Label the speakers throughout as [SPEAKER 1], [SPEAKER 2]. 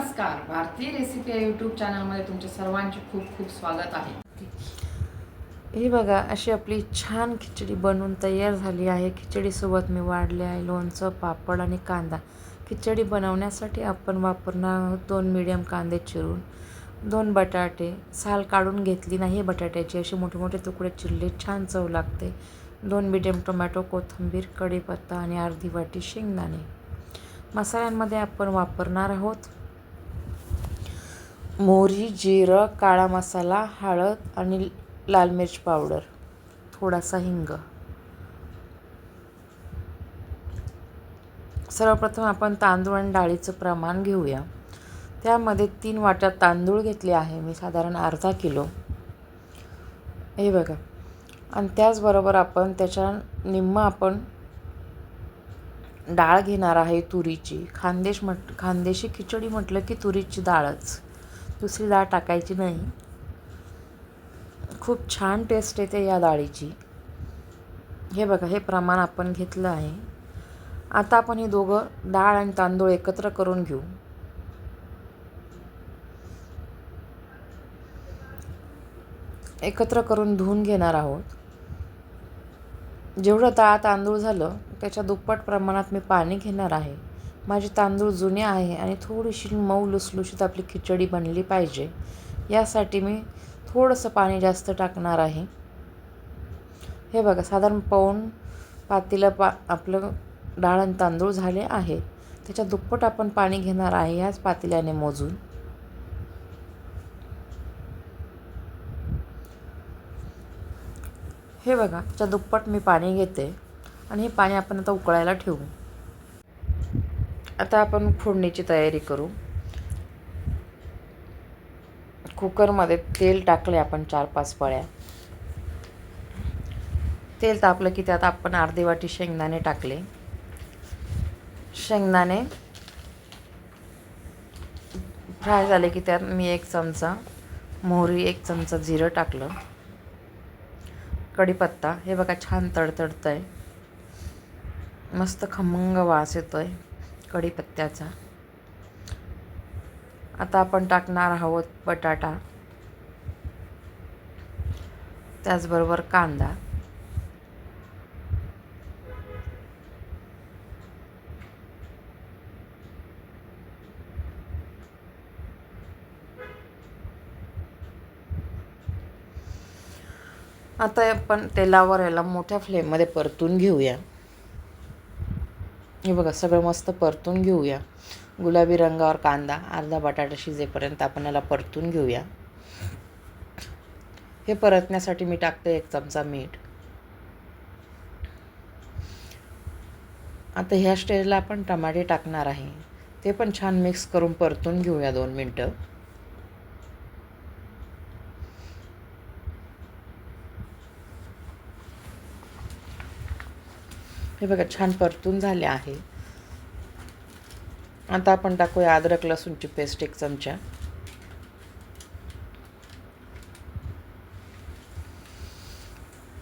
[SPEAKER 1] नमस्कार. भारतीय रेसिपी या यूट्यूब चॅनलमध्ये तुमचे सर्वांचे खूप खूप स्वागत आहे.
[SPEAKER 2] ही बघा अशी आपली छान खिचडी बनवून तयार झाली आहे. खिचडीसोबत मी वाढले आहे लोणचं पापड आणि कांदा. खिचडी बनवण्यासाठी आपण वापरणार आहोत दोन मिडियम कांदे चिरून. दोन बटाटे. साल काढून घेतली नाही बटाट्याची. असे मोठे मोठे तुकडे चिरले छान चव लागते. दोन मिडियम टोमॅटो कोथिंबीर कढीपत्ता आणि अर्धी वाटी शेंगदाणे. मसाल्यांमध्ये आपण वापरणार आहोत मोहरी जिरं काळा मसाला हळद आणि लाल मिर्च पावडर. थोडासा हिंग. सर्वप्रथम आपण तांदूळ आणि डाळीचं प्रमाण घेऊया. त्यामध्ये तीन वाट्या तांदूळ घेतले आहे मी साधारण अर्धा किलो. हे बघा. आणि त्याचबरोबर आपण त्याच्या निम्म आपण डाळ घेणार आहे तुरीची. खानदेश म्हट खानदेशी खिचडी म्हटलं की तुरीची डाळच. दुसरी डाळ टाकायची नाही. खूप छान टेस्ट येते या डाळीची. हे बघा हे प्रमाण आपण घेतलं आहे. आता आपण हे दोघं डाळ आणि तांदूळ एकत्र करून घेऊ. एकत्र करून धुवून घेणार आहोत. जेवढं डाळ तांदूळ झालं त्याच्या दुप्पट प्रमाणात मी पाणी घेणार आहे. माझे तांदूळ जुने आहे आणि थोडीशी मऊ लुसलुशीत आपली खिचडी बनली पाहिजे. यासाठी मी थोडंसं पाणी जास्त टाकणार आहे. हे बघा साधारण पाऊण पातीला पा आपलं डाळ आणि तांदूळ झाले आहे. त्याच्या दुप्पट आपण पाणी घेणार आहे ह्याच पातेल्याने मोजून. हे बघा त्याच्या दुप्पट मी पाणी घेते आणि हे पाणी आपण आता उकळायला ठेवू. आता आपण फोडणीची तयारी करू. कुकरमध्ये तेल टाकले आपण चार पाच पळ्या तेल तापलं की त्यात आपण अर्धी वाटी शेंगदाणे टाकले. शेंगदाणे फ्राय झाले की त्यात मी एक चमचा मोहरी एक चमचा जिरं टाकलं. कढीपत्ता हे बघा छान तडतडतं आहे मस्त खमंग वास येतो आहे कढीपत्त्याचा. आता आपण टाकणार आहोत बटाटा. त्याचबरोबर कांदा. आता आपण तेलावर याला मोठ्या फ्लेममध्ये परतून घेऊया. हे बघा सगळं मस्त परतून घेऊया. गुलाबी रंगावर कांदा अर्धा बटाटा शिजेपर्यंत आपण याला परतून घेऊया. हे परतण्यासाठी मी टाकते एक चमचा मीठ. आता ह्या स्टेजला आपण टमाटे टाकणार आहे. ते पण छान मिक्स करून परतून घेऊया दोन मिनटं. हे बघा छान परतून झाले आहे. आता आपण टाकूया अद्रक लसूणची पेस्ट एक चमचा.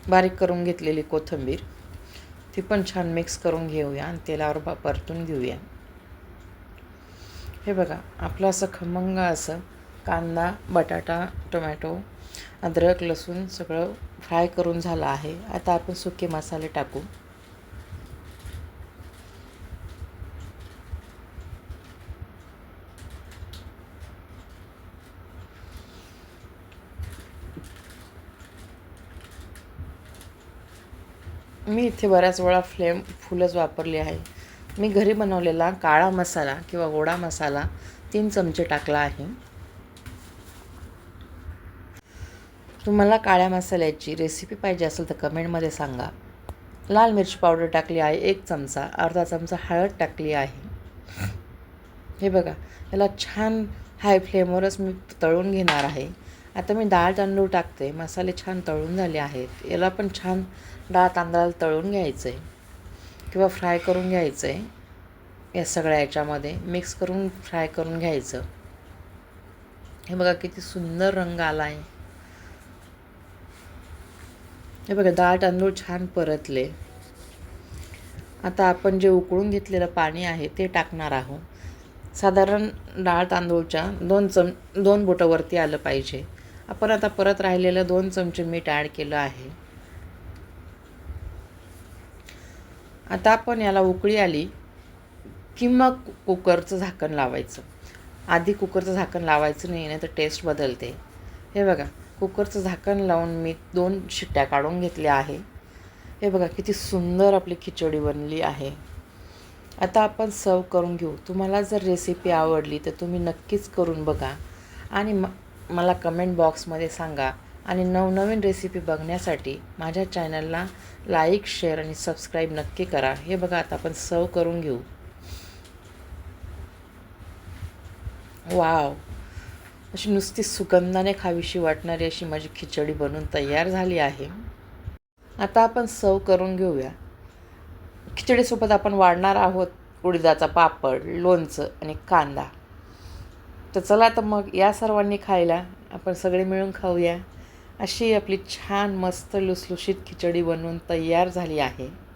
[SPEAKER 2] बारीक करून घेतलेली कोथिंबीर. ती पण छान मिक्स करून घेऊया आणि तेलावर परतून घेऊया. हे बघा आपलं असं खमंग असं कांदा बटाटा टोमॅटो अद्रक लसूण सगळं फ्राय करून झालं आहे. आता आपण सुके मसाले टाकू. मी इथे बऱ्याच वेळा फ्लेम फुलंच वापरली आहे. मी घरी बनवलेला काळा मसाला किंवा गोडा मसाला तीन चमचे टाकला आहे. तुम्हाला काळ्या मसाल्याची रेसिपी पाहिजे असेल तर कमेंटमध्ये सांगा. लाल मिरची पावडर टाकली आहे एक चमचा अर्धा चमचा हळद टाकली आहे. हे बघा याला छान हाय फ्लेमवरच मी तळून घेणार आहे. आता मी डाळ तांदूळ टाकते. मसाले छान तळून झाले आहेत. याला पण छान डाळ तांदळाला तळून घ्यायचं आहे किंवा फ्राय करून घ्यायचं आहे या सगळ्या याच्यामध्ये मिक्स करून फ्राय करून घ्यायचं. हे बघा किती सुंदर रंग आला आहे हे बघा डाळ तांदूळ छान परतले. आता आपण जे उकळून घेतलेलं पाणी आहे ते टाकणार आहोत. साधारण डाळ तांदूळच्या दोन चम दोन बोटावरती आलं पाहिजे. आपण आता परत राहिलेलं दोन चमचे मीठ ॲड केलं आहे. आता आपण याला उकळी आली की मग कुकरचं झाकण लावायचं. आधी कुकरचं झाकण लावायचं नाही नाही तर टेस्ट बदलते. हे बघा कुकरचं झाकण लावून मी दोन शिट्ट्या काढून घेतल्या आहे. हे बघा किती सुंदर आपली खिचडी बनली आहे. आता आपण सर्व करून घेऊ. तुम्हाला जर रेसिपी आवडली तर तुम्ही नक्कीच करून बघा. आणि म मला कमेंट बॉक्समध्ये सांगा आणि नवनवीन रेसिपी बघण्यासाठी माझ्या चॅनलला लाईक शेअर आणि सबस्क्राईब नक्की करा. हे बघा आता आपण सर्व करून घेऊ. वाव अशी नुसती सुगंधाने खावीशी वाटणारी अशी माझी खिचडी बनून तयार झाली आहे. आता आपण सर्व करून घेऊया. खिचडीसोबत आपण वाढणार आहोत उडदाचा पापड लोणचं आणि कांदा. तर चला तर मग या सर्वांनी खायला. आपण सगळे मिळून खाऊया. अशी आपली छान मस्त लुसलुशीत खिचडी बनवून तयार झाली आहे.